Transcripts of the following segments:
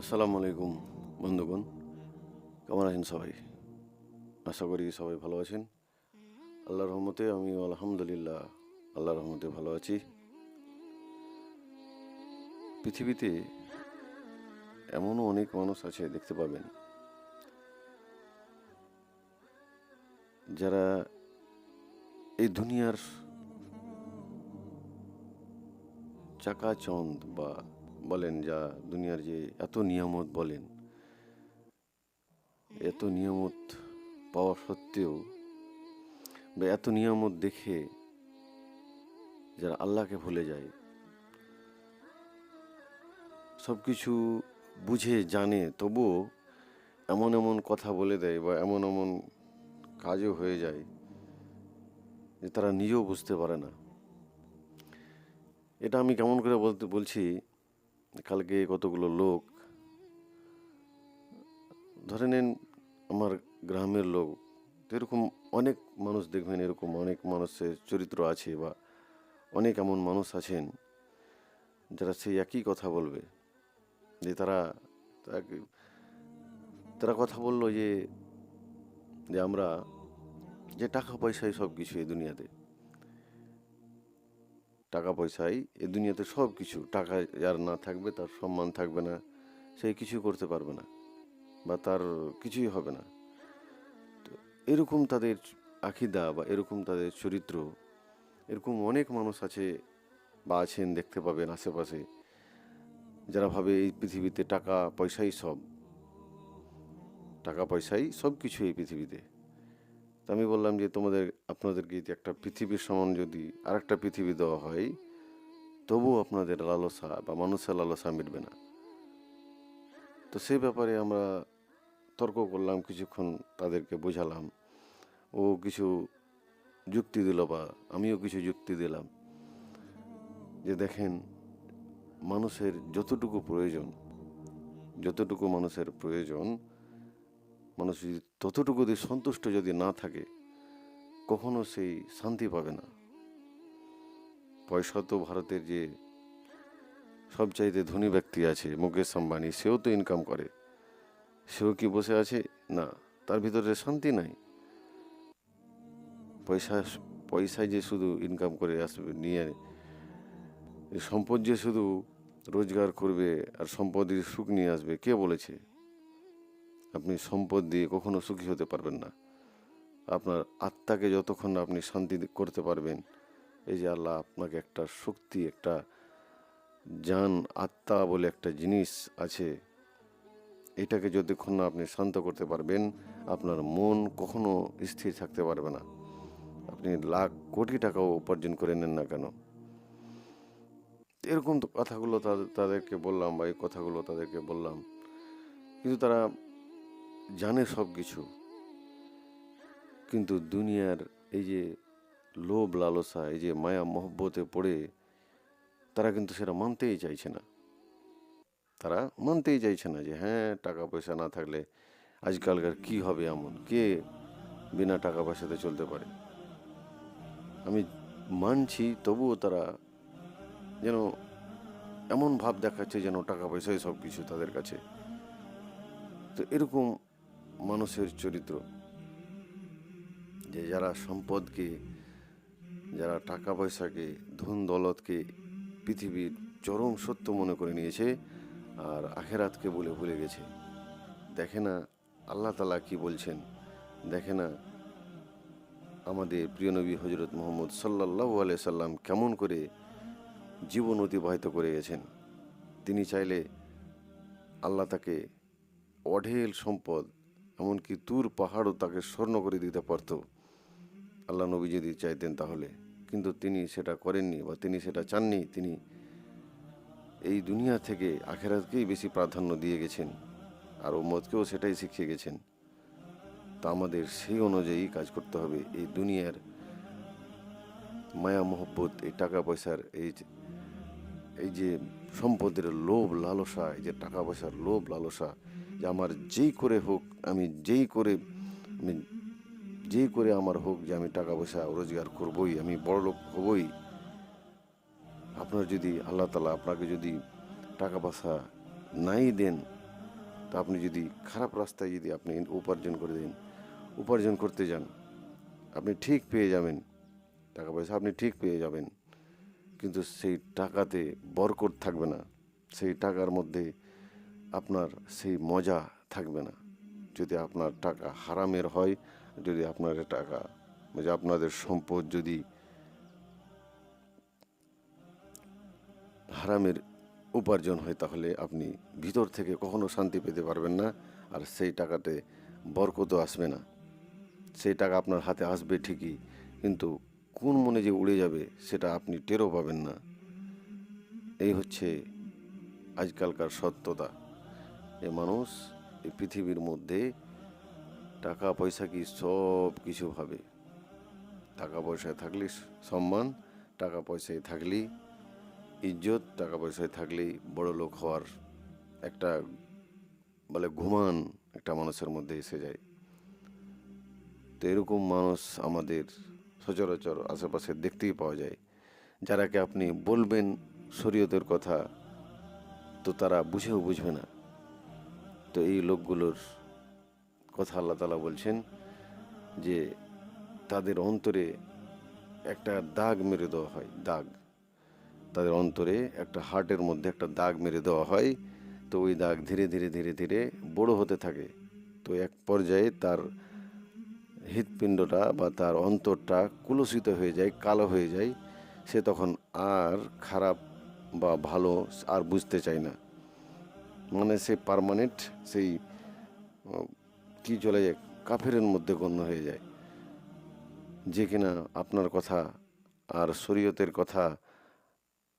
আসসালামু আলাইকুম, বন্ধুগণ। কেমন আছেন সবাই? আশা করি সবাই ভালো আছেন। আল্লাহর রহমতে আমি আলহামদুলিল্লাহ, আল্লাহর রহমতে ভালো আছি। পৃথিবীতে এমনও অনেক মানুষ আছে, দেখতে পাবেন। যারা এই দুনিয়ার চাকাচন্দ বা বলেন যা দুনিয়ার যে এত নিয়ামত বলেন, এত নিয়ামত পাওয়া সত্ত্বেও বা এত নিয়ামত দেখে যারা আল্লাহকে ভুলে যায় সব কিছু বুঝে, জানে, তবুও এমন এমন কথা বলে দেয় বা এমন এমন কাজও হয়ে যায় যে তারা নিজেও বুঝতে পারে না। এটা আমি কেমন করে বলতে, বলছি কালকে কতগুলো লোক? ধরে নেন আমার গ্রামের লোক এরকম অনেক মানুষ দেখবেন, এরকম অনেক মানুষের চরিত্র আছে বা অনেক এমন মানুষ আছেন যারা সেই একই কথা বলবে। যে তারা তারা কথা বলল যে যে আমরা যে টাকা পয়সাই সব কিছু এই দুনিয়াতে টাকা পয়সাই এ দুনিয়াতে সব কিছু টাকা যার না থাকবে তার সম্মান থাকবে না, সে কিছু করতে পারবে না বা তার কিছুই হবে না। তো এরকম তাদের আখিদা বা এরকম তাদের চরিত্র, এরকম অনেক মানুষ আছে বা আছেন, দেখতে পাবেন আশেপাশে, যারা ভাবে এই পৃথিবীতে টাকা পয়সাই সব। টাকা পয়সাই সব কিছু এই পৃথিবীতে। আমি বললাম যে তোমাদের, আপনাদেরকে যদি একটা পৃথিবীর সমান যদি আরেকটা পৃথিবী দেওয়া হয়, তবুও আপনাদের লালসা বা মানুষের লালসা মিটবে না। তো সেই ব্যাপারে আমরা তর্ক করলাম, কিছুক্ষণ তাদেরকে বোঝালাম। ও কিছু যুক্তি দিল বা আমিও কিছু যুক্তি দিলাম। যে দেখেন, মানুষের যতটুকু প্রয়োজন, যতটুকু মানুষের প্রয়োজন মানুষ যদি ততটুকু যদি সন্তুষ্ট যদি না থাকে, কখনো সেই শান্তি পাবে না। পয়সা তো ভারতের যে সবচাইতে ধনী ব্যক্তি আছে, মুকেশ আম্বানি, সেও তো ইনকাম করে। সেও কি বসে আছে? না, তার ভিতরে শান্তি নাই। পয়সা, পয়সায় যে শুধু ইনকাম করে আসবে, নিয়ে সম্পদ যে শুধু রোজগার করবে আর সম্পদের সুখ নিয়ে আসবে, কে বলেছে? আপনি সম্পদ দিয়ে কখনো সুখী হতে পারবেন না। আপনার আত্মাকে যতক্ষণ আপনি শান্তি করতে পারবেন, এই যে আল্লাহ আপনাকে একটা শক্তি, একটা জান, আত্মা বলে একটা জিনিস আছে, এটাকে যতক্ষণ না আপনি শান্ত করতে পারবেন, আপনার মন কখনো স্থির থাকতে পারবে না। আপনি লাখ কোটি টাকাও উপার্জন করে নেন না কেন? এরকম তো কথাগুলো তাদের- তাদেরকে বললাম বা এই কথাগুলো তাদেরকে বললাম। কিন্তু তারা জানে সব কিছু। কিন্তু দুনিয়ার এই যে লোভ লালসা, এই যে মায়া মহব্বতে পড়ে, তারা কিন্তু সেটা মানতেই চাইছে না। তারা মানতেই চাইছে না যে হ্যাঁ টাকা পয়সা না থাকলে আজকালকার কি হবে এমন? কে বিনা টাকা পয়সাতে চলতে পারে? আমি মানছি, তবুও তারা যেন এমন ভাব দেখাচ্ছে যেন টাকা পয়সাই সব কিছু তাদের কাছে। তো এরকম মানুষের চরিত্র। যে যারা সম্পদকে, যারা টাকা পয়সাকে ধন দৌলতকে পৃথিবীর চরম সত্য মনে করে নিয়েছে আর আখেরাতকে বলে ভুলে গেছে। দেখে না আল্লাহ তালা কি বলছেন? দেখে না আমাদের প্রিয় নবী হজরত মোহাম্মদ সাল্লাহ আলিয়া সাল্লাম কেমন করে জীবন অতিবাহিত করে গেছেন? তিনি চাইলে আল্লাহ তাকে অঢেল সম্পদ এমনকি তুর পাহাড়ও তাকে স্বর্ণ করে দিতে পারত। আল্লাহ নবী যদি চাইতেন তাহলে। কিন্তু তিনি সেটা করেননি বা তিনি সেটা চাননি। তিনি এই দুনিয়া থেকে আখেরাতকেই বেশি প্রাধান্য দিয়ে গেছেন। আর উম্মতকেও সেটাই শিখিয়ে গেছেন। তা আমাদের সেই অনুযায়ী কাজ করতে হবে। এই দুনিয়ার মায়া, মহব্বত, এই টাকা পয়সার এই এই যে সম্পদের লোভ লালসা এই যে টাকা পয়সার লোভ লালসা যে আমার যেই করে হোক, আমি যেই করে, আমি যেই করে আমার হোক যে আমি টাকা পয়সা রোজগার করবই, আমি বড় লোক হবই। আপনার যদি আল্লাহ তালা আপনাকে যদি টাকা পয়সা নাই দেন, তা আপনি যদি খারাপ রাস্তায় যদি আপনি উপার্জন করে দেন, উপার্জন করতে যান, আপনি ঠিক পেয়ে যাবেন, টাকা পয়সা আপনি ঠিক পেয়ে যাবেন। কিন্তু সেই টাকাতে বরকত থাকবে না। সেই টাকার মধ্যে আপনার সেই মজা থাকবে না। যদি আপনার টাকা হারামের হয়, যদি আপনার টাকা যে আপনাদের সম্পদ যদি হারামের উপার্জন হয়, তাহলে আপনি ভিতর থেকে কখনো শান্তি পেতে পারবেন না, আর সেই টাকাতে বরকতও আসবে না। সেই টাকা আপনার হাতে আসবে ঠিকই, কিন্তু কোন মনে যে উড়ে যাবে, সেটা আপনি টেরও পাবেন না। এই হচ্ছে আজকালকার সত্যতা। এ মানুষ এই পৃথিবীর মধ্যে টাকা, পয়সা কি সব কিছু ভাবে। টাকা, পয়সায় থাকলে সম্মান, টাকা, পয়সায় থাকলেই ইজ্জত, টাকা, পয়সায় থাকলেই বড় লোক হওয়ার একটা বলে ঘুমান একটা মানুষের মধ্যে এসে যায়। তো এরকম মানুষ আমাদের সচরাচর আশেপাশে দেখতেই পাওয়া যায়। যারাকে আপনি বলবেন শরীয়তের কথা, তো তারা বুঝেও বুঝবে না। তো এই লোকগুলোর কথা আল্লাহ তালা বলছেন যে তাদের অন্তরে একটা দাগ মেরে দেওয়া হয়, দাগ। তাদের অন্তরে একটা হার্টের মধ্যে একটা দাগ মেরে দেওয়া হয়, তো ওই দাগ ধীরে ধীরে ধীরে ধীরে বড় হতে থাকে। তো এক পর্যায়ে তার হৃৎপিণ্ডটা বা তার অন্তরটা কুলসিত হয়ে যায়, কালো হয়ে যায়। সে তখন আর খারাপ বা ভালো আর বুঝতে চায় না। মানে সে পারমানেন্ট সেই কি চলে যায়, কাফেরের মধ্যে গণ্য হয়ে যায়। যে কিনা আপনার কথা আর শরীয়তের কথা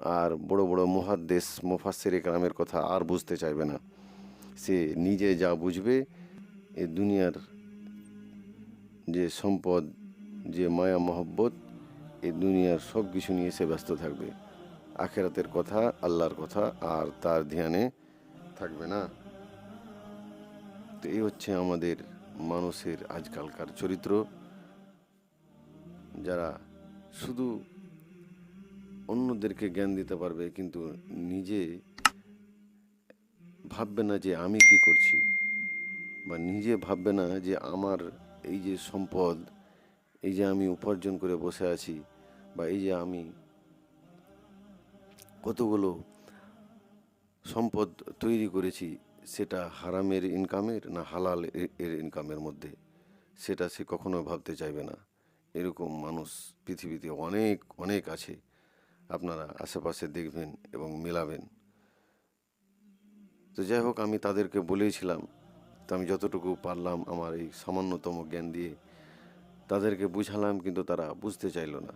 আর বড় বড় মহাদ্দেশ মুফাসের গ্রামের কথা আর বুঝতে চাইবে না। সে নিজে যা বুঝবে, এ দুনিয়ার যে সম্পদ, যে মায়া, মহব্বত, এ দুনিয়ার সব কিছু নিয়ে সে ব্যস্ত থাকবে। আখেরাতের কথা, আল্লাহর কথা আর তার ধ্যানে থাকবে না। তো এই হচ্ছে আমাদের মানুষের আজকালকার চরিত্র। যারা শুধু অন্যদেরকে জ্ঞান দিতে পারবে, কিন্তু নিজে ভাববে না যে আমি কি করছি বা নিজে ভাববে না যে আমার এই যে সম্পদ, এই যে আমি উপার্জন করে বসে আছি বা এই যে আমি কতগুলো সম্পদ তৈরি করেছি, সেটা হারামের ইনকামের না হালাল এর ইনকামের মধ্যে, সেটা সে কখনো ভাবতে চাইবে না। এরকম মানুষ পৃথিবীতে অনেক অনেক আছে। আপনারা আশেপাশে দেখবেন এবং মেলাবেন। তো যাই হোক, আমি তাদেরকে বলেছিলাম, তো আমি যতটুকু পারলাম আমার এই সামান্যতম জ্ঞান দিয়ে, তাদেরকে বুঝালাম, কিন্তু তারা বুঝতে চাইলো না।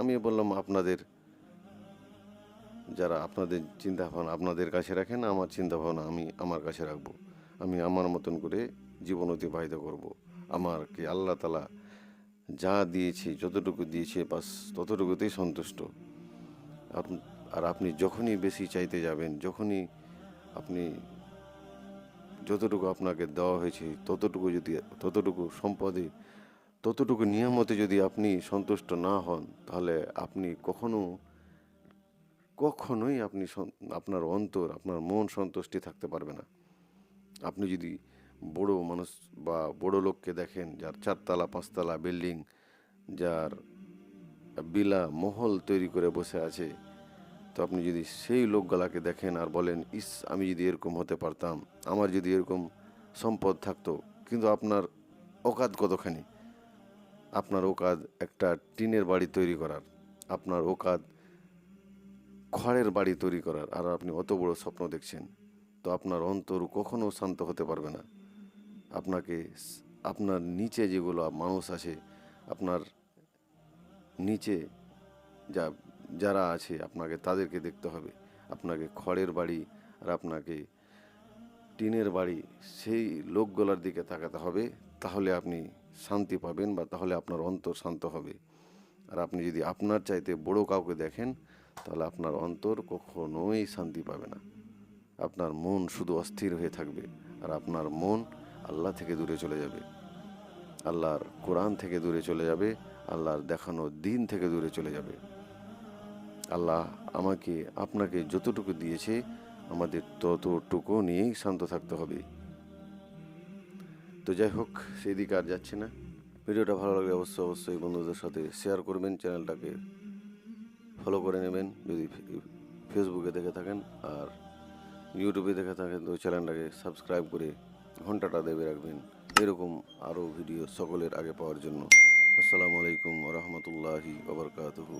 আমি বললাম, আপনাদের যারা আপনাদের চিন্তা ভাবনা আপনাদের কাছে রাখেন, আমার চিন্তা ভাবনা আমি আমার কাছে রাখব। আমি আমার মতন করে জীবন অতিবাহিত করব। আমাকে আল্লাহ তালা যা দিয়েছে, যতটুকু দিয়েছে, বাস ততটুকুতেই সন্তুষ্ট। আর আপনি যখনই বেশি চাইতে যাবেন, যখনই আপনি যতটুকু আপনাকে দেওয়া হয়েছে, ততটুকু যদি, ততটুকু সম্পদে, ততটুকু নিয়ামতে যদি আপনি সন্তুষ্ট না হন, তাহলে আপনি কখনো কখনোই আপনি আপনার অন্তর, আপনার মন সন্তুষ্টি থাকতে পারবে না। আপনি যদি বড় মানুষ বা বড় লোককে দেখেন, যার চারতলা, পাঁচতলা বিল্ডিং, যার বিলা, মহল তৈরি করে বসে আছে, তো আপনি যদি সেই লোকগুলাকে দেখেন আর বলেন, ইস, আমি যদি এরকম হতে পারতাম, আমার যদি এরকম সম্পদ থাকতো, কিন্তু আপনার অকাত কতখানি? আপনার ওকাদ একটা টিনের বাড়ি তৈরি করার, আপনার ওকাদ খড়ের বাড়ি তৈরি করার, আর আপনি অত বড় স্বপ্ন দেখছেন, তো আপনার অন্তর কখনও শান্ত হতে পারবে না। আপনাকে আপনার নিচে যেগুলো মানুষ আছে, আপনার নিচে যা, যারা আছে, আপনাকে তাদেরকে দেখতে হবে। আপনাকে খড়ের বাড়ি আর আপনাকে টিনের বাড়ি, সেই লোকগুলোর দিকে তাকাতে হবে, তাহলে আপনি শান্তি পাবেন বা তাহলে আপনার অন্তর শান্ত হবে। আর আপনি যদি আপনার চাইতে বড় কাউকে দেখেন তাহলে আপনার অন্তর কখনোই শান্তি পাবে না। আপনার মন শুধু অস্থির হয়ে থাকবে আর আপনার মন আল্লাহ থেকে দূরে চলে যাবে। আল্লাহর কোরআন থেকে দূরে চলে যাবে, আল্লাহর দেখানো দিন থেকে দূরে চলে যাবে। আল্লাহ আমাকে, আপনাকে যতটুকু দিয়েছে, আমাদের ততটুকু নিয়েই শান্ত থাকতে হবে। তো যাই হোক সেই দিকে আর যাচ্ছি না। ভিডিওটা ভালো লাগলে অবশ্যই অবশ্যই বন্ধুদের সাথে শেয়ার করবেন চ্যানেলটাকে ফলো করে নেবেন যদি ফেসবুকে দেখে থাকেন আর ইউটিউবে দেখে থাকেন, তো চ্যানেলটাকে সাবস্ক্রাইব করে ঘন্টাটা দেবে রাখবেন। এরকম আরও ভিডিও সকলের আগে পাওয়ার জন্য। আসসালামু আলাইকুম রহমতুল্লাহি ওবরকাতহু